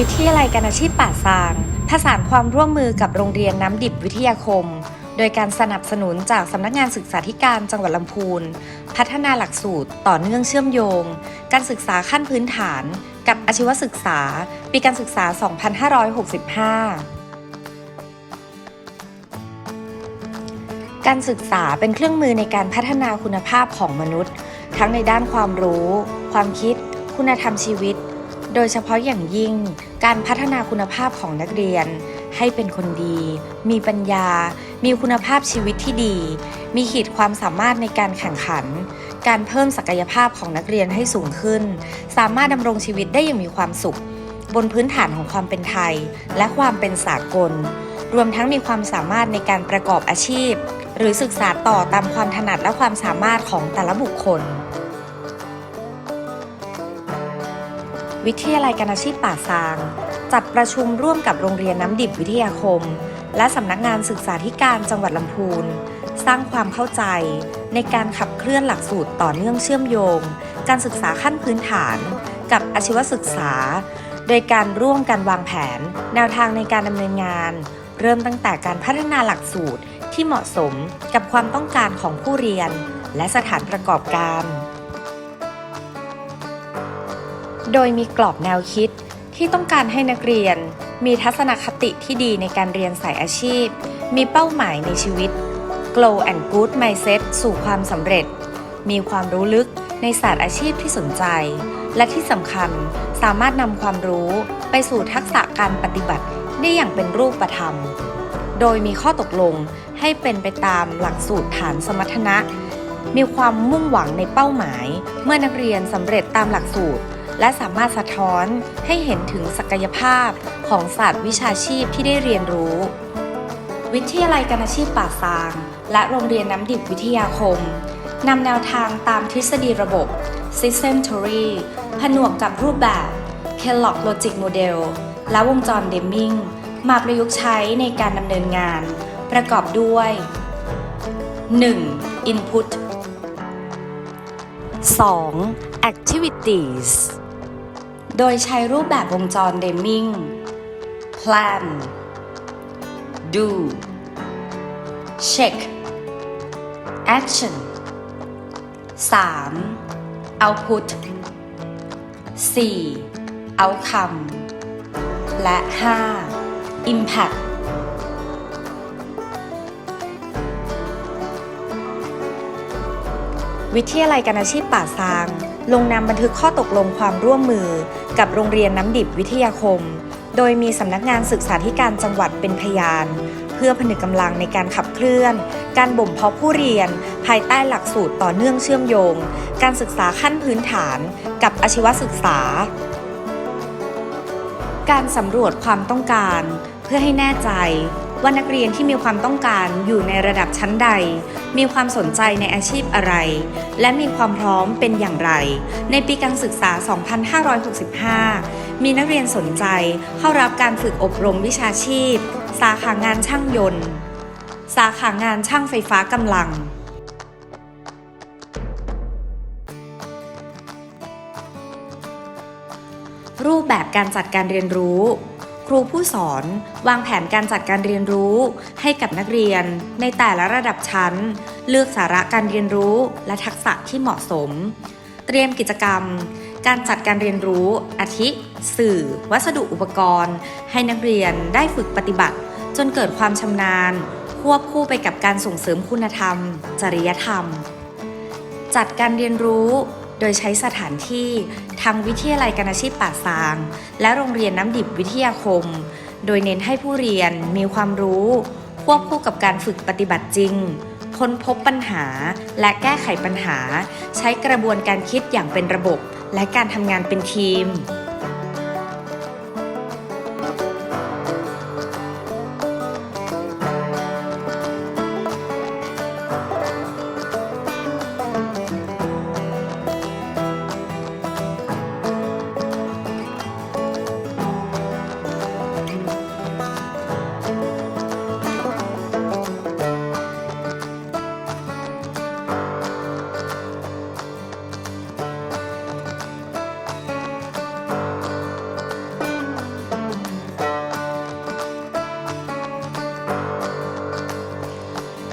วิทยาลัยการอาชีพป่าซางผสานความร่วมมือกับโรงเรียนน้ำดิบวิทยาคม โดยการสนับสนุนจากสำนักงานศึกษาธิการจังหวัดลำพูน พัฒนาหลักสูตรต่อเนื่องเชื่อมโยง การศึกษาขั้นพื้นฐาน กับอาชีวศึกษา ปีการศึกษา 2565การศึกษาเป็นเครื่องมือในการพัฒนาคุณภาพของมนุษย์ ทั้งในด้านความรู้ ความคิด คุณธรรมชีวิต โดยเฉพาะอย่างยิ่ง การพัฒนาคุณภาพของนักเรียน ให้เป็นคนดี มีปัญญา มีคุณภาพชีวิตที่ดี มีขีดความสามารถในการแข่งขัน การเพิ่มศักยภาพของนักเรียนให้สูงขึ้น สามารถดำรงชีวิตได้อย่างมีความสุข บนพื้นฐานของความเป็นไทย และความเป็นสากล รวมทั้งมีความสามารถในการประกอบอาชีพ หรือศึกษาต่อตามความถนัดและความสามารถของแต่ละบุคคล วิทยาลัยการอาชีพป่าซาง จัดประชุมร่วมกับโรงเรียนน้ำดิบวิทยาคม และสำนักงานศึกษาธิการจังหวัดลำพูน สร้างความเข้าใจ ในการขับเคลื่อนหลักสูตรต่อเนื่องเชื่อมโยง การศึกษาขั้นพื้นฐาน กับอาชีวศึกษา โดยการร่วมกันวางแผน แนวทางในการดำเนินงาน เริ่มตั้งแต่การพัฒนาหลักสูตรที่เหมาะสมกับความต้องการของผู้เรียน และสถานประกอบการ โดยมีกรอบแนวคิดที่ต้องการให้นักเรียน มีทัศนคติที่ดีในการเรียนสายอาชีพ มีเป้าหมายในชีวิต Glow and Good Mindset สู่ความสำเร็จ มีความรู้ลึกในศาสตร์อาชีพที่สนใจ และที่สำคัญสามารถนำความรู้ไปสู่ทักษะการปฏิบัติได้อย่างเป็นรูปธรรม โดยมีข้อตกลงให้เป็นไปตามหลักสูตรฐานสมรรถนะ มีความมุ่งหวังในเป้าหมาย เมื่อนักเรียนสำเร็จตามหลักสูตร และสามารถสะท้อนให้เห็นถึงศักยภาพของศาสตร์วิชาชีพที่ได้เรียนรู้ วิทยาลัยการอาชีพป่าซาง และโรงเรียนน้ำดิบวิทยาคมนำแนวทางตามทฤษฎีระบบ System Theory ผนวกกับรูปแบบ Kellogg Logic Model และวงจรเดมมิงมาประยุกต์ใช้ในการดำเนินงาน ประกอบด้วย 1. Input 2. Activities โดยใช้รูปแบบวงจรเดมิง Plan Do Check Action 3. Output 4. Outcome และ 5. Impact วิทยาลัยการอาชีพป่าซาง ลงนามบันทึกข้อตกลงความร่วมมือ กับโรงเรียนน้ำดิบวิทยาคม โดยมีสำนักงานศึกษาธิการจังหวัดเป็นพยาน เพื่อผนึกกำลังในการขับเคลื่อน การบ่มเพาะผู้เรียน ภายใต้หลักสูตรต่อเนื่องเชื่อมโยง การศึกษาขั้นพื้นฐาน กับอาชีวศึกษา การสำรวจความต้องการ เพื่อให้แน่ใจ ว่านักเรียนที่มีความต้องการอยู่ในระดับชั้นใด มีความสนใจในอาชีพอะไร และมีความพร้อมเป็นอย่างไร ในปีการศึกษา 2565 มีนักเรียนสนใจเข้ารับการฝึกอบรมวิชาชีพ สาขางานช่างยนต์ สาขางานช่างไฟฟ้ากำลังรูปแบบการจัดการเรียนรู้ ครูผู้สอนวางแผนการจัดการเรียนรู้ให้กับนักเรียน ในแต่ละระดับชั้น เลือกสาระการเรียนรู้และทักษะที่เหมาะสม เตรียมกิจกรรม การจัดการเรียนรู้อาทิ สื่อ วัสดุอุปกรณ์ ให้นักเรียนได้ฝึกปฏิบัติ จนเกิดความชำนาญ ควบคู่ไปกับการส่งเสริมคุณธรรม จริยธรรม จัดการเรียนรู้ ดยใช้สถานที่ทางวิทยาลัยการอาชีพป่าซาง และโรงเรียนน้ำดิบวิทยาคม โดยเน้นให้ผู้เรียนมีความรู้ ควบคู่กับการฝึกปฏิบัติจริง ค้นพบปัญหาและแก้ไขปัญหา ใช้กระบวนการคิดอย่างเป็นระบบ และการทำงานเป็นทีม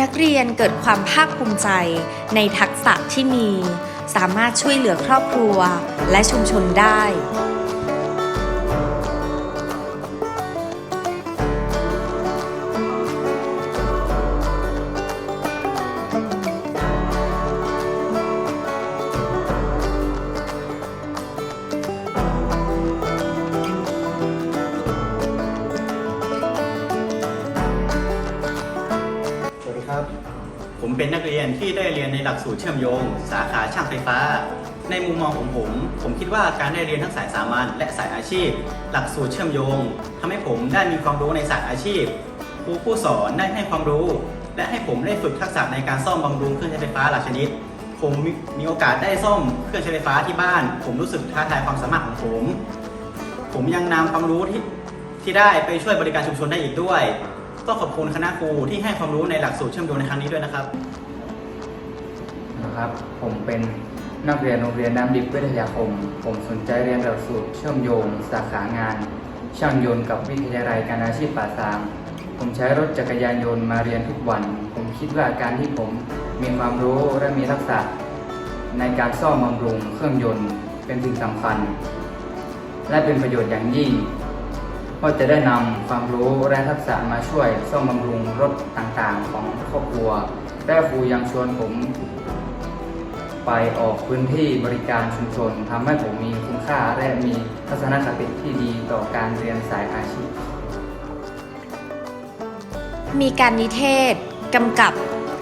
นักเรียนเกิดความภาคภูมิใจในทักษะที่มี สามารถช่วยเหลือครอบครัวและชุมชนได้ หลักสูตรเชื่อมโยง สาขาช่างไฟฟ้า ในมุมมองของผม ผมคิดว่าการได้เรียนทั้งสายสามัญและสายอาชีพ หลักสูตรเชื่อมโยงทำให้ผมได้มีความรู้ในสายอาชีพครูผู้สอนได้ให้ความรู้ และให้ผมได้ฝึกทักษะในการซ่อมบำรุงเครื่องใช้ไฟฟ้าหลายชนิด ผมมีมีโอกาสได้ซ่อมเครื่องใช้ไฟฟ้าที่บ้าน ผมรู้สึกท้าทายความสามารถของผม ผมยังนำความรู้ที่ที่ได้ไปช่วยบริการชุมชนได้อีกด้วย ก็ขอบคุณคณะครูที่ให้ความรู้ในหลักสูตรเชื่อมโยงในครั้งนี้ด้วยนะครับ ครับ ผมเป็นนักเรียนโรงเรียนน้ำดิบวิทยาคม ผมสนใจเรียนหลักสูตรเชื่อมโยง สาขางาน ช่างยนต์กับวิทยาลัยการอาชีพป่าซาง ผมใช้รถจักรยานยนต์มาเรียนทุกวัน ผมคิดว่าการที่ผมมีความรู้และมีทักษะ ในการซ่อมบำรุงเครื่องยนต์เป็นสิ่งสำคัญ และเป็นประโยชน์อย่างยิ่งเพราะจะได้นำความรู้และทักษะมาช่วยซ่อมบำรุงรถต่างๆ ของครอบครัวและครูยังชวนผม ไปออกพื้นที่บริการชุมชนทำให้ผมมีคุณค่าและมีทัศนคติที่ดีต่อการเรียนสายอาชีพ มีการนิเทศกำกับ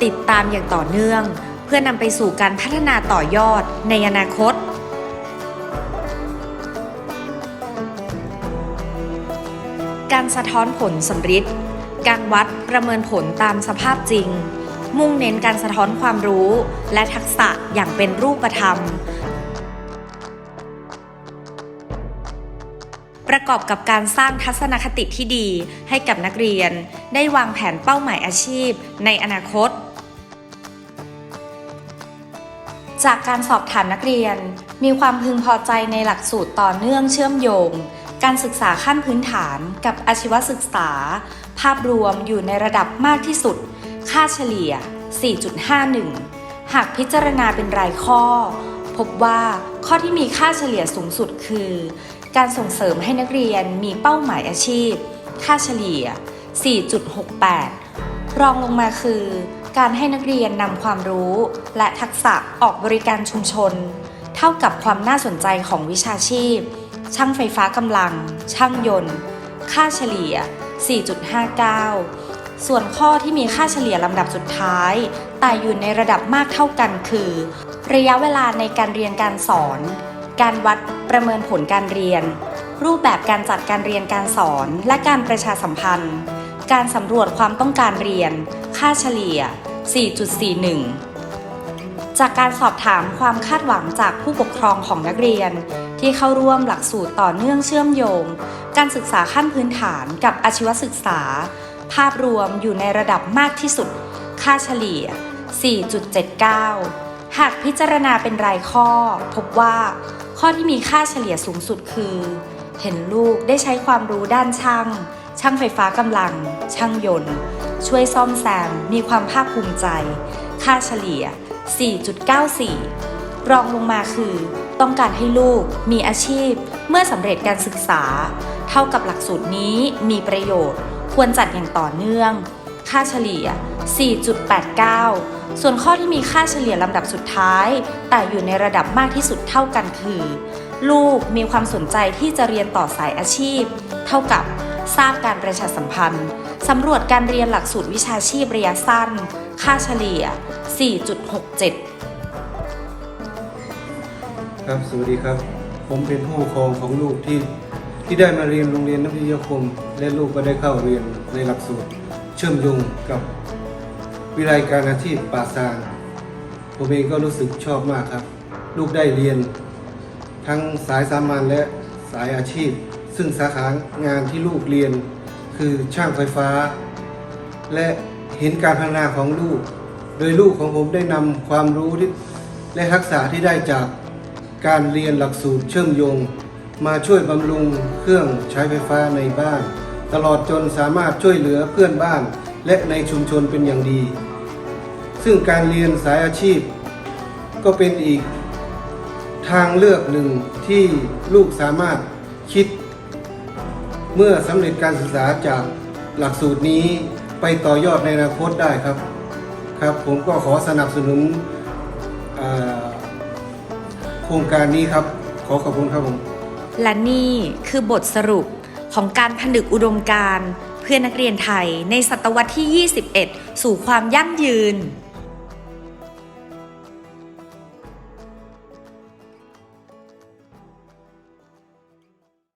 ติดตามอย่างต่อเนื่อง เพื่อนำไปสู่การพัฒนาต่อยอดในอนาคตการสะท้อนผลสำริดการวัดประเมินผลตามสภาพจริง มุ่งเน้นการสะท้อนความรู้ และทักษะอย่างเป็นรูปธรรม ประกอบกับการสร้างทัศนคติที่ดีให้กับนักเรียน ได้วางแผนเป้าหมายอาชีพในอนาคตจากการสอบถามนักเรียน มีความพึงพอใจในหลักสูตรต่อเนื่องเชื่อมโยง การศึกษาขั้นพื้นฐานกับอาชีวศึกษา ภาพรวมอยู่ในระดับมากที่สุด ค่าเฉลี่ย 4.51 หากพิจารณาเป็นรายข้อ พบว่าข้อที่มีค่าเฉลี่ยสูงสุดคือ การส่งเสริมให้นักเรียนมีเป้าหมายอาชีพ ค่าเฉลี่ย 4.68 รองลงมาคือ การให้นักเรียนนำความรู้และทักษะออกบริการชุมชน เท่ากับความน่าสนใจของวิชาชีพ ช่างไฟฟ้ากำลัง ช่างยนต์ ค่าเฉลี่ย 4.59 ส่วนข้อที่มีค่าเฉลี่ยลำดับสุดท้าย แต่อยู่ในระดับมากเท่ากันคือ ระยะเวลาในการเรียนการสอน การวัดประเมินผลการเรียน รูปแบบการจัดการเรียนการสอน และการประชาสัมพันธ์ การสำรวจความต้องการเรียน ค่าเฉลี่ย 4.41 จากการสอบถามความคาดหวังจากผู้ปกครองของนักเรียน ที่เข้าร่วมหลักสูตรต่อเนื่องเชื่อมโยง การศึกษาขั้นพื้นฐานกับอาชีวศึกษา ภาพรวมอยู่ในระดับมากที่สุด ค่าเฉลี่ย 4.79 หากพิจารณาเป็นรายข้อ พบว่าข้อที่มีค่าเฉลี่ยสูงสุดคือ เห็นลูกได้ใช้ความรู้ด้านช่าง ช่างไฟฟ้ากำลัง ช่างยนต์ ช่วยซ่อมแซม มีความภาคภูมิใจ ค่าเฉลี่ย 4.94 รองลงมาคือ ต้องการให้ลูกมีอาชีพ เมื่อสำเร็จการศึกษา เท่ากับหลักสูตรนี้มีประโยชน์ ควรจัดอย่างต่อเนื่อง ค่าเฉลี่ย 4.89 ส่วนข้อที่มีค่าเฉลี่ยลำดับสุดท้าย แต่อยู่ในระดับมากที่สุดเท่ากันคือ ลูกมีความสนใจที่จะเรียนต่อสายอาชีพ เท่ากับทราบการประชาสัมพันธ์สำรวจการเรียนหลักสูตรวิชาชีพระยะสั้น ค่าเฉลี่ย 4.67ครับ สวัสดีครับ ผมเป็นผู้ปกครองของลูกที่ ที่ได้มาเรียนโรงเรียนนักวิทยาคม และลูกก็ได้เข้าเรียนในหลักสูตร เชื่อมโยงกับวิทยาลัยการอาชีพป่าซางผมเองก็รู้สึกชอบมากครับ ลูกได้เรียน ทั้งสายสามัญและสายอาชีพ ซึ่งสาขางานที่ลูกเรียน คือช่างไฟฟ้า และเห็นการพัฒนาของลูก โดยลูกของผมได้นำความรู้และทักษะที่ได้จากการเรียนหลักสูตรเชื่อมโยง มาช่วยบำรุงเครื่องใช้ไฟฟ้าในบ้าน ตลอดจนสามารถช่วยเหลือเพื่อนบ้านและในชุมชนเป็นอย่างดี ซึ่งการเรียนสายอาชีพ ก็เป็นอีกทางเลือกหนึ่งที่ลูกสามารถคิด เมื่อสำเร็จการศึกษาจากหลักสูตรนี้ไปต่อยอดในอนาคตได้ครับครับ ผมก็ขอสนับสนุนโครงการนี้ครับ ขอขอบคุณครับผม และนี่คือบทสรุปของการผนึกอุดมการเพื่อนักเรียนไทยในศตวรรษที่ 21 สู่ความยั่งยืน